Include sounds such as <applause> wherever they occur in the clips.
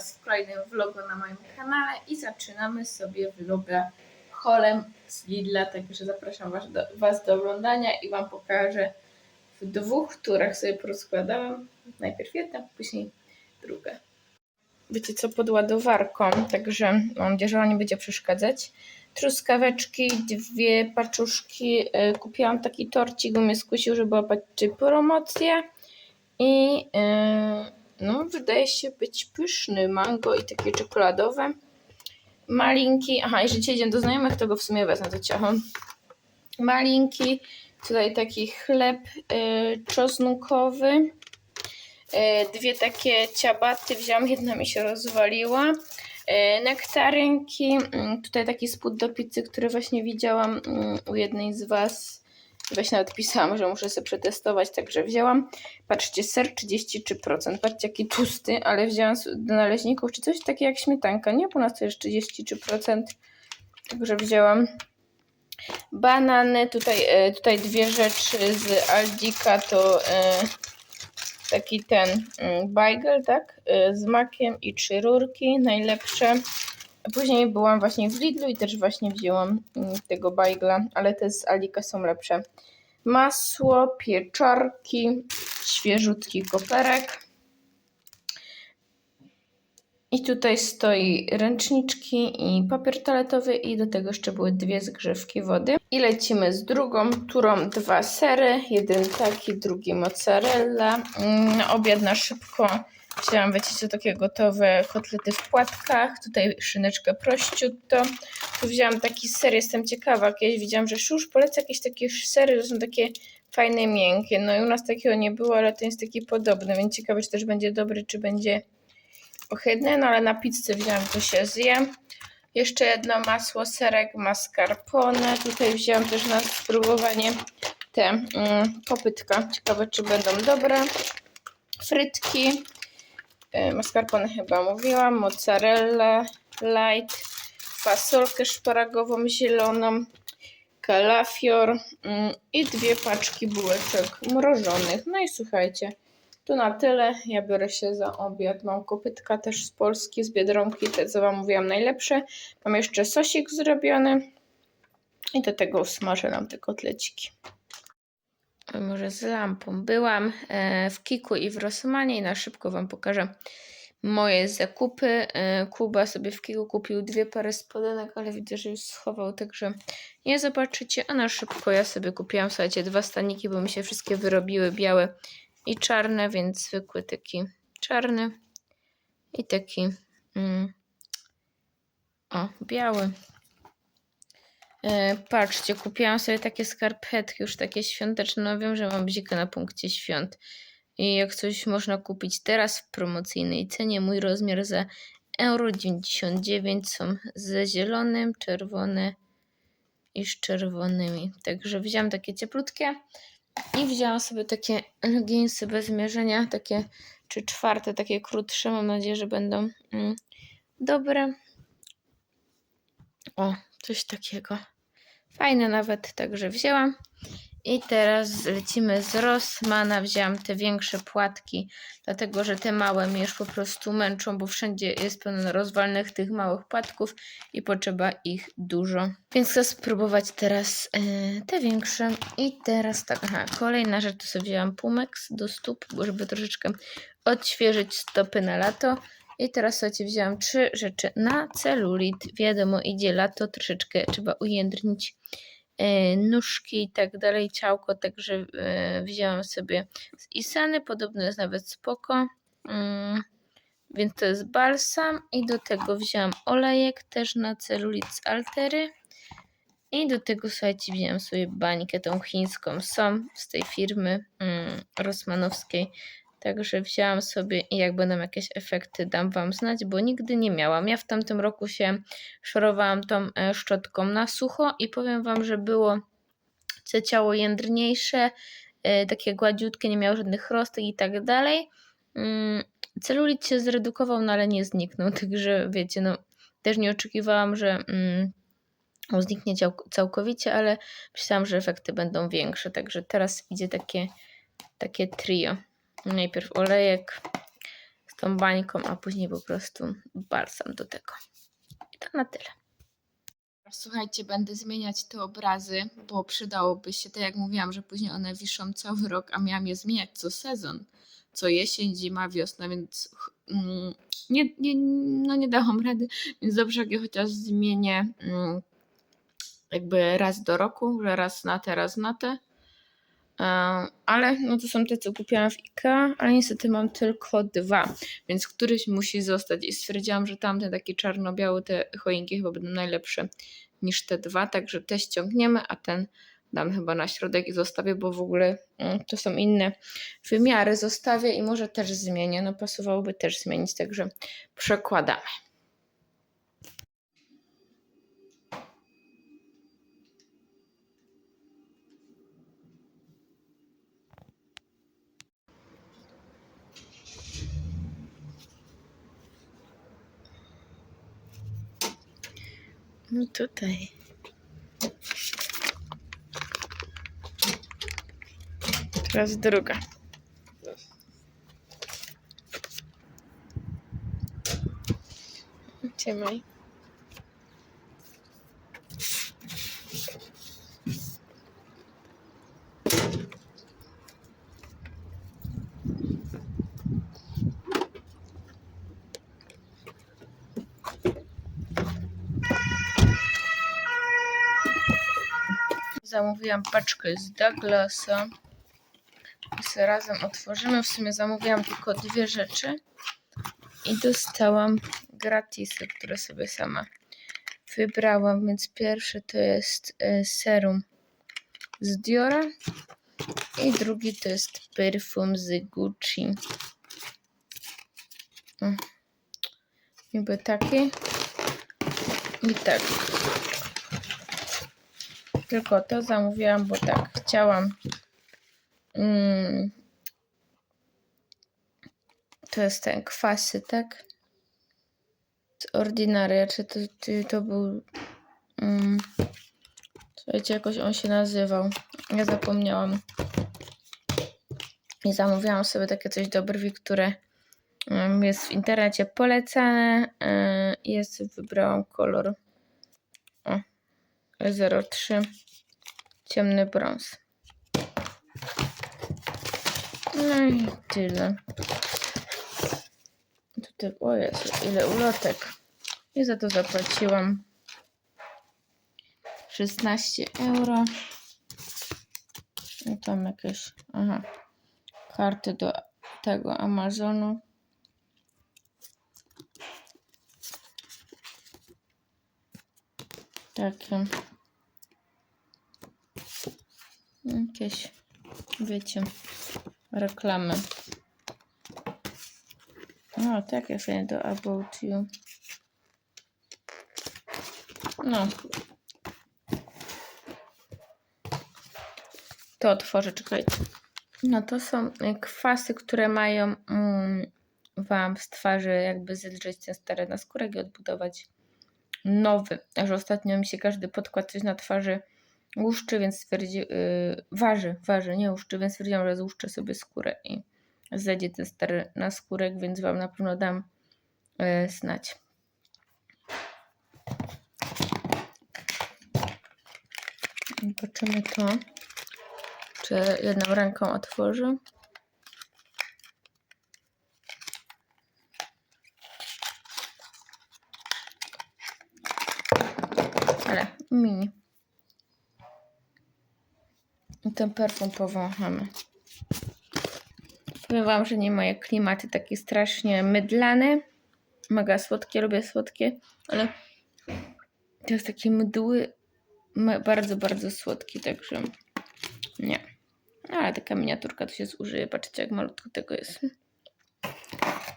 Was w kolejnym vlogu na moim kanale i zaczynamy sobie vloga holem z Lidla, także zapraszam was do, was do oglądania i Wam pokażę w dwóch turach sobie porozkładałam. Najpierw jedna, później druga. Wiecie co, pod ładowarką, także mam nadzieję, że ona nie będzie przeszkadzać. Truskaweczki, dwie paczuszki. e, Kupiłam taki torcik, bo mnie skusił, że była patrzy promocja. I e, no, wydaje się być pyszny. Mango i takie czekoladowe. Malinki. Aha, jeżeli idziemy do znajomych, to go w sumie wezmę do ciacha. Malinki. Tutaj taki chleb e, czosnkowy. E, dwie takie ciabaty wziąłam, jedna mi się rozwaliła. E, nektarynki, mm, tutaj taki spód do pizzy, który właśnie widziałam mm, u jednej z Was. Właśnie nawet pisałam, że muszę sobie przetestować, także wzięłam. Patrzcie, ser 33%. Patrzcie, jaki tłusty, ale wzięłam do naleśników, czy coś takiego jak śmietanka, nie? U nas to jest 33%. Także wzięłam banany. Tutaj, e, tutaj dwie rzeczy z Aldika to e, taki ten mm, bajgel, tak? Y, Z makiem i trzy rurki, najlepsze. Później byłam właśnie w Lidlu i też właśnie wzięłam mm, tego bajgla, ale te z Alika są lepsze. Masło, pieczarki, świeżutki koperek. I tutaj stoi ręczniczki i papier toaletowy i do tego jeszcze były dwie zgrzewki wody. I lecimy z drugą turą. Dwa sery, jeden taki, drugi mozzarella. Mm, obiad na szybko wzięłam, wiecie takie gotowe kotlety w płatkach. Tutaj szyneczkę prosciutto. Tu wzięłam taki ser, jestem ciekawa. Kiedyś widziałam, że szusz poleca jakieś takie sery, że są takie fajne, miękkie. No i u nas takiego nie było, ale to jest taki podobny, więc ciekawe, czy też będzie dobry, czy będzie ohydny, no ale na pizzę wziąłem, to się zje. Jeszcze jedno masło, serek, mascarpone. Tutaj wziąłem też na spróbowanie te mm. Ciekawe, czy będą dobre. Frytki. Y, mascarpone chyba mówiłam. Mozzarella light. Fasolkę szparagową zieloną. Kalafior. mm, I dwie paczki bułeczek mrożonych. No i słuchajcie. To na tyle. Ja biorę się za obiad. Mam kopytka też z Polski, z Biedronki, te co Wam mówiłam najlepsze. Mam jeszcze sosik zrobiony i do tego usmażę nam te kotleciki. Może z lampą. Byłam e, w Kiku i w Rossmanie i na szybko Wam pokażę moje zakupy. E, Kuba sobie w Kiku kupił dwie pary spodenek, ale widzę, że już schował, także nie zobaczycie. A na szybko ja sobie kupiłam, słuchajcie, dwa staniki, bo mi się wszystkie wyrobiły białe i czarne, więc zwykły taki czarny i taki mm, o, biały. E, patrzcie, kupiłam sobie takie skarpetki już takie świąteczne. No wiem, że mam bzikę na punkcie świąt. I jak coś można kupić teraz w promocyjnej cenie, mój rozmiar za euro 99 są ze zielonym, czerwone i z czerwonymi. Także wziąłam takie cieplutkie. I wzięłam sobie takie leginsy bez mierzenia, takie czy czwarte, takie krótsze. Mam nadzieję, że będą mm, dobre. O, coś takiego. Fajne nawet, także wzięłam. I teraz lecimy z Rossmana. Wzięłam te większe płatki, dlatego że te małe mnie już po prostu męczą, bo wszędzie jest pełno rozwalnych tych małych płatków i potrzeba ich dużo. Więc chcę spróbować teraz e, te większe. I teraz tak, aha, kolejna rzecz to sobie wzięłam Pumex do stóp, żeby troszeczkę odświeżyć stopy na lato. I teraz słuchajcie, wzięłam trzy rzeczy na celulit. Wiadomo, idzie lato, troszeczkę trzeba ujędrnić e, nóżki i tak dalej, ciałko, także e, wzięłam sobie z Isany, podobno jest nawet spoko. Mm, więc to jest balsam i do tego wzięłam olejek też na celulit z Altery. I do tego, słuchajcie, wzięłam sobie bańkę tą chińską SOM z tej firmy mm, rosmanowskiej. Także wzięłam sobie i jak będą jakieś efekty, dam Wam znać, bo nigdy nie miałam. Ja w tamtym roku się szorowałam tą e, szczotką na sucho i powiem Wam, że było co ciało jędrniejsze, e, takie gładziutkie, nie miało żadnych rostek i tak dalej. Mm, Celulit się zredukował, no ale nie zniknął, <laughs> także wiecie, no też nie oczekiwałam, że mm, on zniknie całkowicie, ale myślałam, że efekty będą większe, także teraz idzie takie, takie trio. Najpierw olejek tą bańką, a później po prostu balsam do tego. I to na tyle. Słuchajcie, będę zmieniać te obrazy, bo przydałoby się, tak jak mówiłam, że później one wiszą cały rok, a miałam je zmieniać co sezon, co jesień, zima, wiosna, więc mm, nie, nie, no nie dałam rady, więc dobrze, jak je chociaż zmienię mm, jakby raz do roku, że raz na te, raz na te. E, Ale no to są te, co kupiłam w IKEA, ale niestety mam tylko dwa, więc któryś musi zostać. I stwierdziłam, że tamte takie czarno-białe, te choinki chyba będą najlepsze niż te dwa, także te ściągniemy, a ten dam chyba na środek i zostawię, bo w ogóle mm, to są inne wymiary. Zostawię i może też zmienię. No pasowałoby też zmienić, także przekładamy. No tutaj. Teraz druga. Trzymaj. Zamówiłam paczkę z Douglasa. I sobie razem otworzymy. W sumie zamówiłam tylko dwie rzeczy. I dostałam gratisy, które sobie sama wybrałam. Więc pierwszy to jest e, serum z Diora. I drugi to jest perfum z Gucci. O. Niby taki. I tak. Tylko to zamówiłam, bo tak chciałam. Mm. To jest ten kwasy, tak? Z Ordinaria, czy to, czy to był. Mm. Słuchajcie, jakoś on się nazywał. Ja zapomniałam. I zamówiłam sobie takie coś do brwi, które mm, jest w internecie polecane. Yy, Jest, wybrałam kolor 03 ciemny brąz. No i tyle. Tutaj, o Jezu, ile ulotek. I za to zapłaciłam 16 euro. I tam jakieś, aha, karty do tego Amazonu. Takie. Jakieś, wiecie, reklamy. O, takie fajne do About You. No. To otworzę, czekajcie. No to są y, kwasy, które mają mm, Wam z twarzy jakby zedrzeć ten stary naskórek i odbudować nowy. Że ostatnio mi się każdy podkład coś na twarzy łuszczy, więc stwierdzi, yy, waży, waży, nie łuszczy, więc stwierdziłam, że złuszczę sobie skórę i zejdzie ten stary naskórek, więc Wam na pewno dam yy, znać. Zobaczymy to, czy jedną ręką otworzę. Ale mini. Ten perfum powąchamy. Powiem Wam, że nie moje klimaty takie strasznie mydlane. Mega słodkie, lubię słodkie, ale to jest takie mdły, bardzo, bardzo słodki, także nie. No, ale taka miniaturka to się zużyje. Patrzcie, jak malutko tego jest.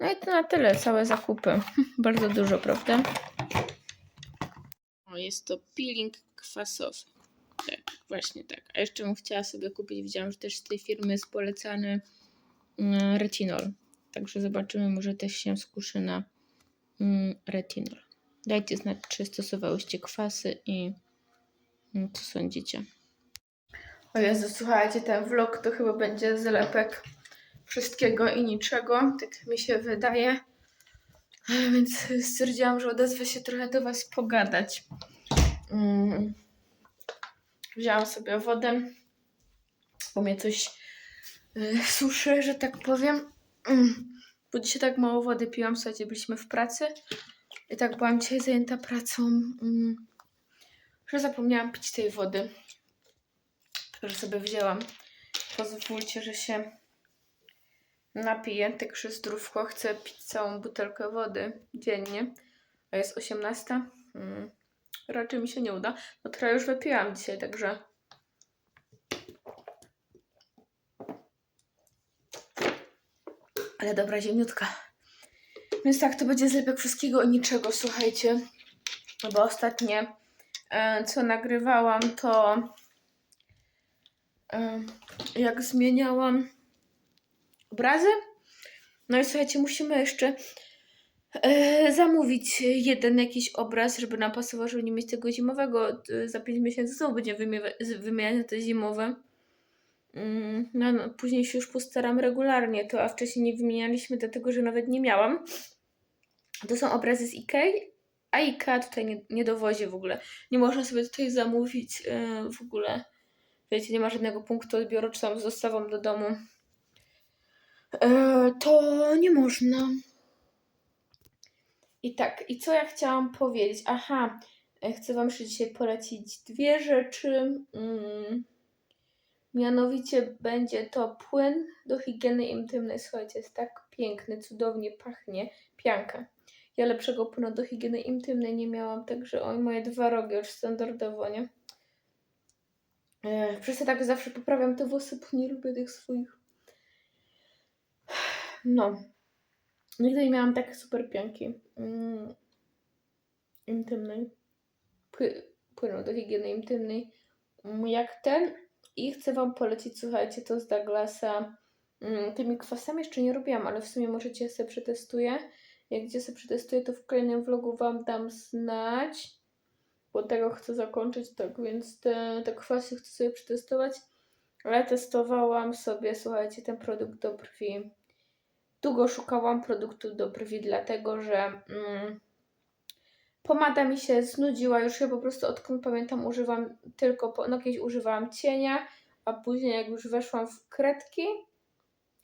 No i to na tyle, całe zakupy. <laughs> Bardzo dużo, prawda? O, jest to peeling kwasowy. Właśnie tak. A jeszcze bym chciała sobie kupić, widziałam, że też z tej firmy jest polecany mm, retinol. Także zobaczymy, może też się skuszy na mm, retinol. Dajcie znać, czy stosowałyście kwasy i mm, co sądzicie. O Jezu, słuchajcie, ten vlog to chyba będzie zlepek wszystkiego i niczego, tak mi się wydaje. Więc stwierdziłam, że odezwę się trochę do Was pogadać. Mm. Wzięłam sobie wodę, bo mnie coś y, suszy, że tak powiem. Mm. Bo dzisiaj tak mało wody piłam, słuchajcie, byliśmy w pracy. I tak byłam dzisiaj zajęta pracą, mm, że zapomniałam pić tej wody. Także sobie wzięłam. Pozwólcie, że się napiję, także zdrówko. Chcę pić całą butelkę wody dziennie. A jest 18. Mm. Raczej mi się nie uda. No trochę już wypiłam dzisiaj, także... Ale dobra, ziemniutka. Więc tak, to będzie zlepek wszystkiego i niczego, słuchajcie. Bo ostatnie, e, co nagrywałam, to e, jak zmieniałam obrazy. No i słuchajcie, musimy jeszcze e, zamówić jeden jakiś obraz, żeby nam pasował, żeby nie mieć tego zimowego. Za 5 miesięcy znowu będzie wymiewa- wymieniać na te zimowe. Mm, No, no, później się już postaram regularnie to, a wcześniej nie wymienialiśmy, dlatego że nawet nie miałam. To są obrazy z Ikei, a Ikea tutaj nie, nie dowozi w ogóle. Nie można sobie tutaj zamówić e, w ogóle. Wiecie, nie ma żadnego punktu odbioru, czy tam z dostawą do domu. E, to nie można. I tak, i co ja chciałam powiedzieć? Aha, e, chcę Wam jeszcze dzisiaj polecić dwie rzeczy. Mm. Mianowicie będzie to płyn do higieny intymnej. Słuchajcie, jest tak piękny, cudownie pachnie. Pianka. Ja lepszego płynu do higieny intymnej nie miałam, także oj, moje dwa rogi już standardowo, nie? E, Przez to tak zawsze poprawiam te włosy, bo nie lubię tych swoich. No. Nigdy nie miałam tak super pianki. Mm. Intymnej. Pły- płynu do higieny intymnej. Mm, Jak ten. I chcę Wam polecić, słuchajcie, to z Douglasa. Mm, Tymi kwasami jeszcze nie robiłam, ale w sumie możecie sobie przetestuję. Jak gdzie sobie przetestuję, to w kolejnym vlogu Wam dam znać. Bo tego chcę zakończyć, tak więc te, te kwasy chcę sobie przetestować. Ale testowałam sobie, słuchajcie, ten produkt do brwi. Długo szukałam produktu do brwi, dlatego że mm, pomada mi się znudziła. Już ja po prostu odkąd pamiętam używam tylko, po, no kiedyś używałam cienia, a później jak już weszłam w kredki,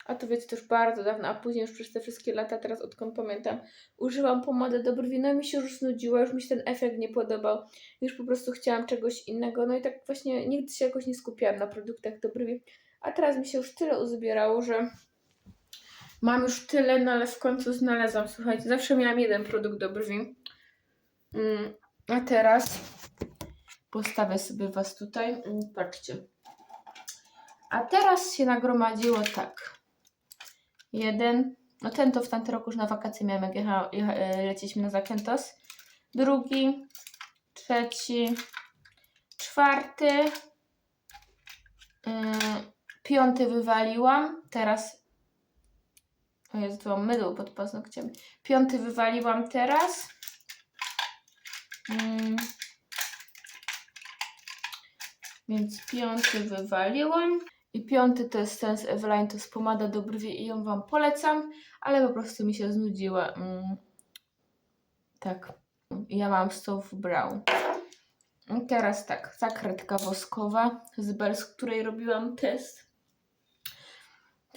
a to wiecie, to już bardzo dawno, a później już przez te wszystkie lata, teraz odkąd pamiętam, używam pomady do brwi, no mi się już znudziła, już mi się ten efekt nie podobał, już po prostu chciałam czegoś innego, no i tak właśnie nigdy się jakoś nie skupiałam na produktach do brwi, a teraz mi się już tyle uzbierało, że mam już tyle, no ale w końcu znalazłam, słuchajcie, zawsze miałam jeden produkt do brwi, Mm, a teraz postawię sobie Was tutaj, Mm, patrzcie. A teraz się nagromadziło tak. Jeden, no ten to w tamtym roku już na wakacje miałem, jak jecha, jecha, e, leciliśmy na Zakętos. Drugi, trzeci, czwarty, yy, piąty wywaliłam. Teraz, o jest mam mydło pod paznokciem. Piąty wywaliłam teraz. Mm. Więc piąty wywaliłam. I piąty to jest ten z Eveline, to jest pomada do brwi i ją Wam polecam, ale po prostu mi się znudziła. Mm. Tak. Ja mam Soft Brown. I teraz tak, ta woskowa z Bell, z której robiłam test.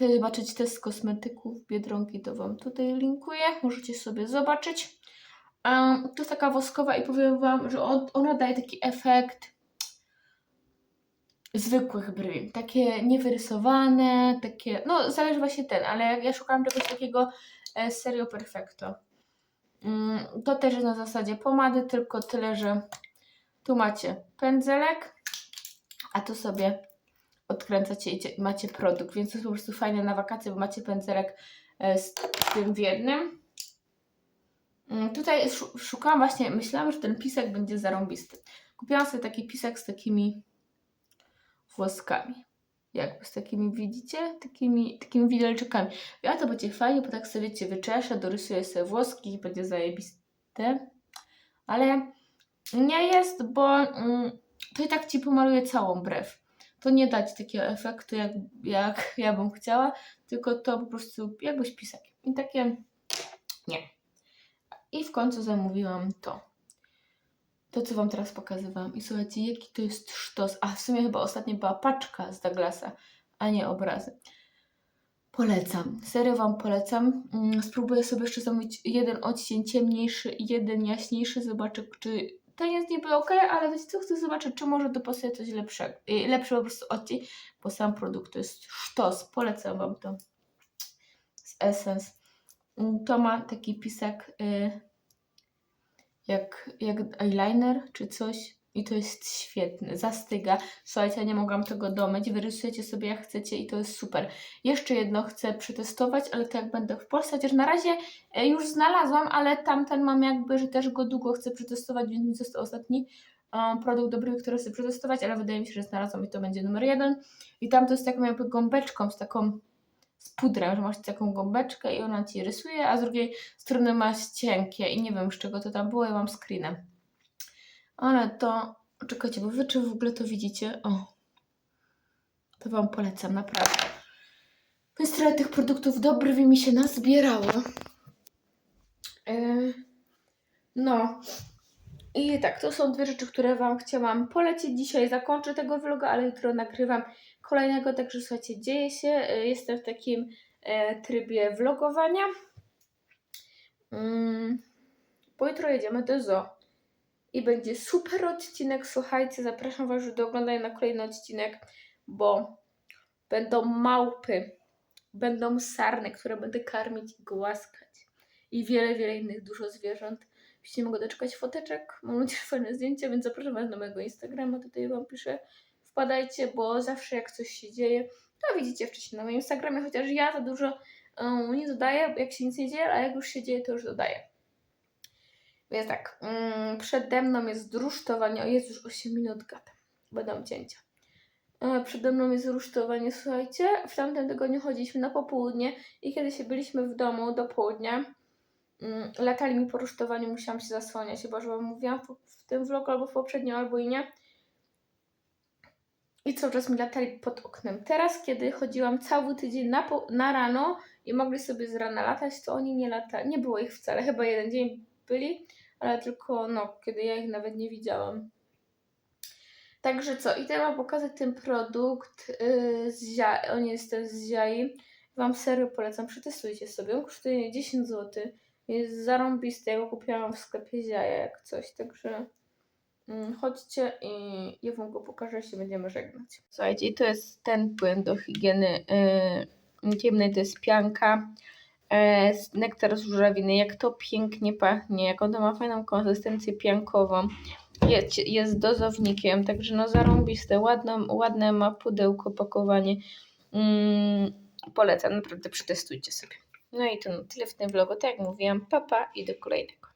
Zobaczyć test kosmetyków Biedronki, to Wam tutaj linkuję. Możecie sobie zobaczyć. To jest taka woskowa i powiem Wam, że on, ona daje taki efekt zwykłych brwi. Takie niewyrysowane, takie, no zależy właśnie ten, ale ja szukałam czegoś takiego e, serio perfecto. Mm, to też jest na zasadzie pomady, tylko tyle, że tu macie pędzelek, a tu sobie odkręcacie i cie- macie produkt, więc to jest po prostu fajne na wakacje, bo macie pędzelek e, z tym w jednym. Mm, Tutaj szu- szukałam właśnie, myślałam, że ten pisek będzie zarąbisty. Kupiłam sobie taki pisek z takimi włoskami. Jakby z takimi, widzicie? Takimi, takimi widelczykami. Ja to będzie fajnie, bo tak sobie wiecie, wyczeszę, dorysuję sobie włoski i będzie zajebiste. Ale nie jest, bo mm, to i tak Ci pomaluje całą brew. To nie dać takiego efektu, jak, jak <laughs> ja bym chciała, tylko to po prostu jakbyś pisakiem. I takie nie. I w końcu zamówiłam to. To, co Wam teraz pokazywałam. I słuchajcie, jaki to jest sztos. A w sumie chyba ostatnio była paczka z Douglasa, a nie obrazy. Polecam. Serio Wam polecam. Mm, Spróbuję sobie jeszcze zamówić jeden odcień ciemniejszy i jeden jaśniejszy. Zobaczę, czy ten jest niby ok, ale wiecie co, chcę zobaczyć, czy może dopasuje coś lepszego. y, Lepszy po prostu odcień, bo sam produkt to jest sztos. Polecam Wam to. Z Essence. Mm, To ma taki pisak y, jak, jak eyeliner czy coś. I to jest świetne. Zastyga. Słuchajcie, ja nie mogłam tego domyć. Wyrysujecie sobie jak chcecie i to jest super. Jeszcze jedno chcę przetestować, ale to jak będę w Polsce, chociaż na razie e, już znalazłam, ale tamten mam jakby, że też go długo chcę przetestować, więc mi został ostatni um, produkt dobry, który chcę przetestować, ale wydaje mi się, że znalazłam i to będzie numer jeden. I tam to jest taką jakby gąbeczką, z taką z pudrem, że masz taką gąbeczkę i ona Ci rysuje, a z drugiej strony masz cienkie i nie wiem z czego to tam było, ja mam screenem. Ale to, czekajcie, bo Wy czy w ogóle to widzicie? O, to Wam polecam, naprawdę. Więc trochę tych produktów dobrych mi się nazbierało. Yy, no. I tak, to są dwie rzeczy, które Wam chciałam polecić. Dzisiaj zakończę tego vloga, ale jutro nagrywam kolejnego, także słuchajcie, dzieje się. Yy, Jestem w takim e, trybie vlogowania. Mm, bo jutro jedziemy do zoo. I będzie super odcinek, słuchajcie, zapraszam Was do oglądania na kolejny odcinek, bo będą małpy, będą sarny, które będę karmić i głaskać. I wiele, wiele innych dużo zwierząt. Jeśli mogę doczekać foteczek, mam nadzieję, fajne zdjęcia, więc zapraszam Was na mojego Instagrama, tutaj Wam piszę. Wpadajcie, bo zawsze jak coś się dzieje, to widzicie wcześniej na moim Instagramie, chociaż ja za dużo um, nie dodaję, jak się nic nie dzieje, a jak już się dzieje, to już dodaję. Więc tak, mm, przede mną jest rusztowanie. O, jest już 8 minut gadam. Będą cięcia. E, Przede mną jest rusztowanie, słuchajcie. W tamtym tygodniu chodziliśmy na popołudnie i kiedy się byliśmy w domu do południa, mm, latali mi po rusztowaniu, musiałam się zasłaniać, chyba że wam mówiłam w, w tym vlogu albo w poprzednim, albo i nie. I cały czas mi latali pod oknem. Teraz, kiedy chodziłam cały tydzień na, na rano i mogli sobie z rana latać, to oni nie latali. Nie było ich wcale. Chyba jeden dzień byli, ale tylko no, kiedy ja ich nawet nie widziałam. Także co, i teraz pokażę ten produkt yy, z Zia- on jest też z Ziai. Wam serio polecam, przetestujcie sobie. On kosztuje 10 zł. Jest zarąbisty, ja go kupiłam w sklepie Ziaja jak coś, także mm, chodźcie i ja wam go pokażę, się będziemy żegnać. Słuchajcie, i to jest ten płyn do higieny yy, intymnej, to jest pianka nektar z żurawiny. Jak to pięknie pachnie, jak ono ma fajną konsystencję piankową. Jest, jest dozownikiem, także no zarąbiste, ładne, ładne ma pudełko, pakowanie. Mm, polecam, naprawdę przetestujcie sobie. No i to na tyle w tym vlogu, tak jak mówiłam, papa i do kolejnego.